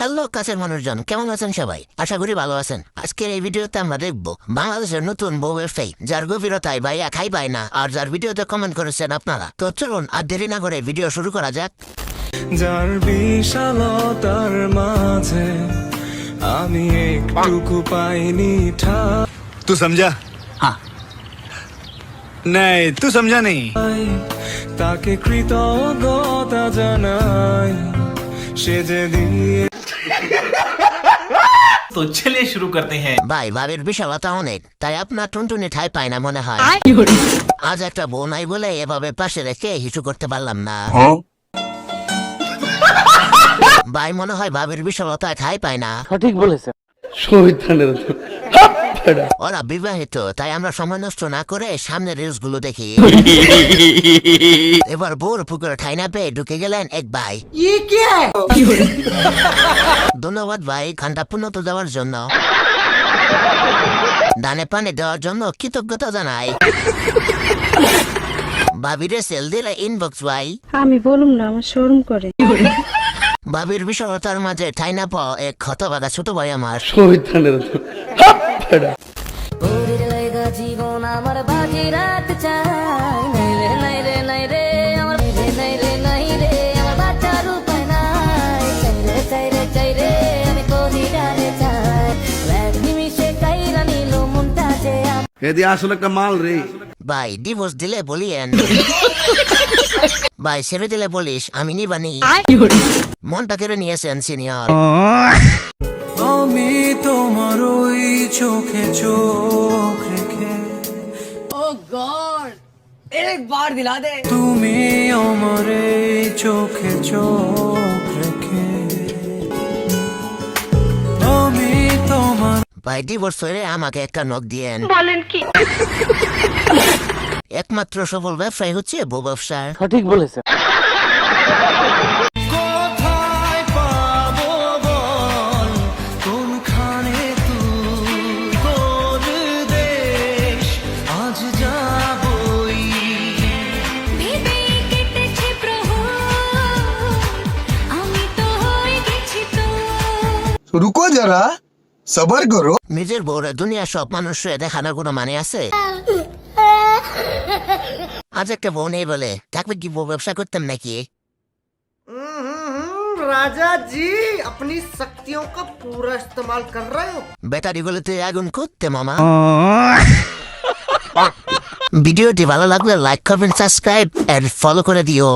Hello কাছের মানুষজন। কেমন আছেন সবাই? আশা করি ভালো আছেন। আজকের এই ভিডিওতে আমরা দেখব বাংলাদেশের নতুন বউ ওয়েবসাইট যার গভীরতায় বা একাই পায় না আর যার ভিডিওতে কমেন্ট করেছেন আপনারা। তো চলুন আর দেরি না করে ভিডিও শুরু করা যাক। যার বিশালতার মাঝে আমি একটুকু পাইনি ঠা তু সমঝা হ্যাঁ নাই তু সমঝা নেই তাকে কৃতজ্ঞতা জানাই সে যে দিয়ে তো চলে শুরু করতে হ্যাঁ ভাই ভাবির বিশালতা অনেক তাই আপনার টুনটুনি ঠাই পায় না মনে হয়। আজ একটা বোন বোনাই বলে এভাবে পাশে রেখে হিসু করতে পারলাম না। হ্যাঁ? ভাই মনে হয় ভাবের বিশালতা ঠাই পায় না। সঠিক বলেছে শহীদ ওরা বিবাহিত তাই আমরা সময় নষ্ট না করে সামনের রিলসগুলো দেখি। এবার বোর পুকুরে ঠাই না পেয়ে ঢুকে গেলেন এক ভাই। ধন্যবাদ ভাই খানটা পূর্ণত দেওয়ার জন্য। দানে পানি দেওয়ার জন্য কৃতজ্ঞতা জানাই। ভাবিরে সেল দিলে ইনবক্স ভাই। আমি বলুম না আমার শোরুম করে। ভাবির বিশালতার মাঝে ঠাই না পাওয়া এক ক্ষতবাগা ছোট ভাই আমার। জীবন আমার বাজি রাত চাই। নাই রে নাই রে নাই রে আমার রে নাই রে নাই রে আমার বাচ্চার উপায় নাই। চাই রে চাই রে চাই রে আমি কোনি চাই। এক নিমিষে কাইরা নিল মনটা যে আমার এদি আসলে একটা মাল রে। ভাই ডিভোর্স দিলে বলিয়েন ভাই ছেড়ে দিলে বলিস আমি নিবানি মনটা কেড়ে নিয়েছেন সিনিয়র আমি তোমার ওই চোখে চোখ রেখে তুমি আমার এই চোখে চোখ রেখে আমি তোমার ভাই ডিভোর্স হয়ে আমাকে একটা নখ দিয়েন বলেন কি একমাত্র সফল ব্যবসায় হচ্ছে বো ব্যবসা সঠিক বলেছে রুকো যারা সবার করো। নিজের বউরা দুনিয়া সব মানুষ দেখানোর কোনো মানে আছে? আজ একটা বউ নেই বলে থাকবে কি বউ ব্যবসা করতাম নাকি राजा जी अपनी शक्तियों का पूरा इस्तेमाल कर रहे हो ব্যাটারিগুলোতে আগুন করতে মামা ভিডিওটি ভালো লাগলে লাইক করবেন সাবস্ক্রাইব এন্ড ফলো করে দিও